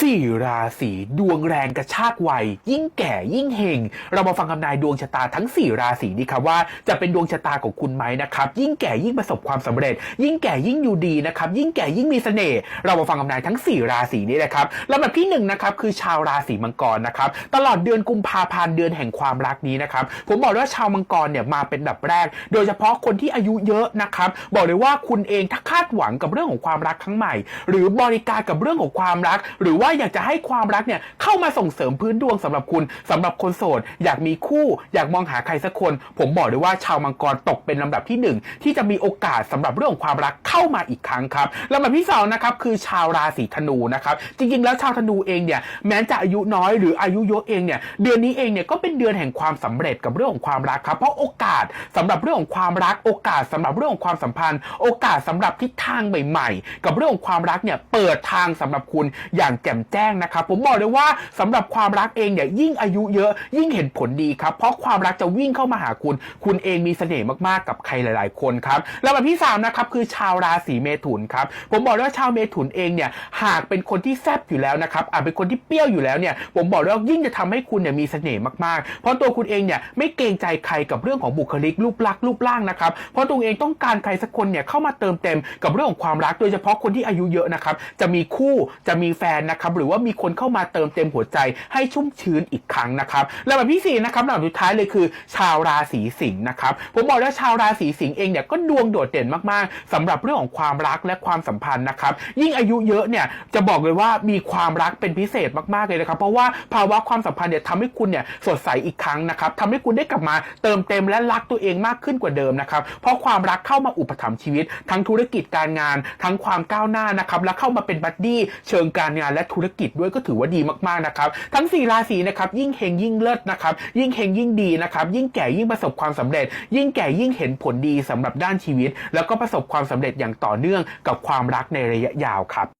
สี่ราศีดวงแรงกระชากวัย ยิ่งแก่ยิ่งเฮงเรามาฟังคำนายดวงชะตาทั้ง 4 ราศีนี้ครับว่าจะเป็นดวงชะตาของคุณไหมนะครับ ยิ่งแก่ยิ่งประสบความสำเร็จ ยิ่งแก่ยิ่งอยู่ดีนะครับ ยิ่งแก่ยิ่งมีเสน่ห์เรามาฟังคำนายทั้ง 4 ราศีนี้นะครับลำดับที่หนึ่งนะครับคือชาวราศีมังกรนะครับตลอดเดือนกุมภาพันธ์เดือนแห่งความรักนี้นะครับผมบอกว่าชาวมังกรเนี่ยมาเป็นแบบแรก โดยเฉพาะคนที่อายุเยอะนะครับบอกเลยว่าคุณเองถ้าคาดหวังกับเรื่องของความรักครั้งใหม่ หรือบริการกับเรื่องของความรัก หรือว่าาอยากจะให้ความรักเนี่ยเข้ามาส่งเสริมพื้นดวงสำหรับคุณสำหรับคนโสด อยากมีคู่ อยากมองหาใครสักคน ผมบอกเลยว่าชาวมังกรตกเป็นลำดับที่หนึ่งที่จะมีโอกาสสำหรับเรื่องของความรักเข้ามาอีกครั้งครับลำดับที่สองนะครับคือชาวราศีธนูนะครับจริงๆ แล้วชาวธนูเองเนี่ยแม้จะอายุน้อยหรืออายุเยอะเองเนี่ยเดือนนี้เองเนี่ยก็เป็นเดือนแห่งความสำเร็จกับเรื่องของความรักครับเพราะโอกาสสำหรับเรื่องของความรัก โอกาสสำหรับเรื่องของความสัมพันธ์ โอกาสสำหรับทิศทางใหม่ ๆ กับเรื่องของความรักเนี่ยเปิดทางสำหรับคุณอย่างแจ่มแจ้งนะครับ ผมบอกเลยว่าสำหรับความรักเองเนี่ยยิ่งอายุเยอะยิ่งเห็นผลดีครับ เพราะความรักจะวิ่งเข้ามาหาคุณ คุณเองมีเสน่ห์มากๆกับใครหลาย ๆ คนครับแล้วแบบที่สามนะครับคือชาวราศีเมถุนครับผมบอกเลยว่าชาวเมถุนเองเนี่ยหากเป็นคนที่แซบอยู่แล้วนะครับอาจเป็นคนที่เปรี้ยวอยู่แล้วเนี่ยผมบอกเลยว่ายิ่งจะทำให้คุณเนี่ยมีเสน่ห์มากๆ เพราะตัวคุณเองเนี่ยไม่เกรงใจใครกับเรื่องของบุคลิกรูปลักษณ์รูปร่างนะครับเพราะตัวเองต้องการใครสักคนเนี่ยเข้ามาเติมเต็มกับเรื่องของความรักโดยเฉพาะคนที่อายุเยอะนะครับจะมีคู่จะมีแฟนนะครับหรือว่ามีคนเข้ามาเติมเต็มหัวใจให้ชุ่มชื้นอีกครั้งนะครับแล้วแบบที่สี่นะครับลำดับสุดท้ายเลยคือ ชาวราศีสิงห์นะครับผมบอกแล้วชาวราศีสิงห์เองเนี่ยก็ดวงโดดเด่นมากๆสำหรับเรื่องของความรักและความสัมพันธ์นะครับยิ่งอายุเยอะเนี่ยจะบอกเลยว่ามีความรักเป็นพิเศษมากๆเลยนะครับเพราะว่าภาวะความสัมพันธ์เนี่ยทำให้คุณเนี่ยสดใสอีกครั้งนะครับทำให้คุณได้กลับมาเติมเต็มและรักตัวเองมากขึ้นกว่าเดิมนะครับเพราะความรักเข้ามาอุปถัมภ์ชีวิต ทั้งธุรกิจการงาน ทั้งความก้าวหน้านะครับและเข้ามาเป็นบัดดี้เชิงการงานและธุธุรกิจด้วยก็ถือว่าดีมากๆนะครับ ทั้งสี่ราศีนะครับยิ่งเฮงยิ่งเลิศนะครับ ยิ่งเฮงยิ่งดีนะครับ ยิ่งแก่ยิ่งประสบความสำเร็จ ยิ่งแก่ยิ่งเห็นผลดีสำหรับด้านชีวิต แล้วก็ประสบความสำเร็จอย่างต่อเนื่องกับความรักในระยะยาวครับ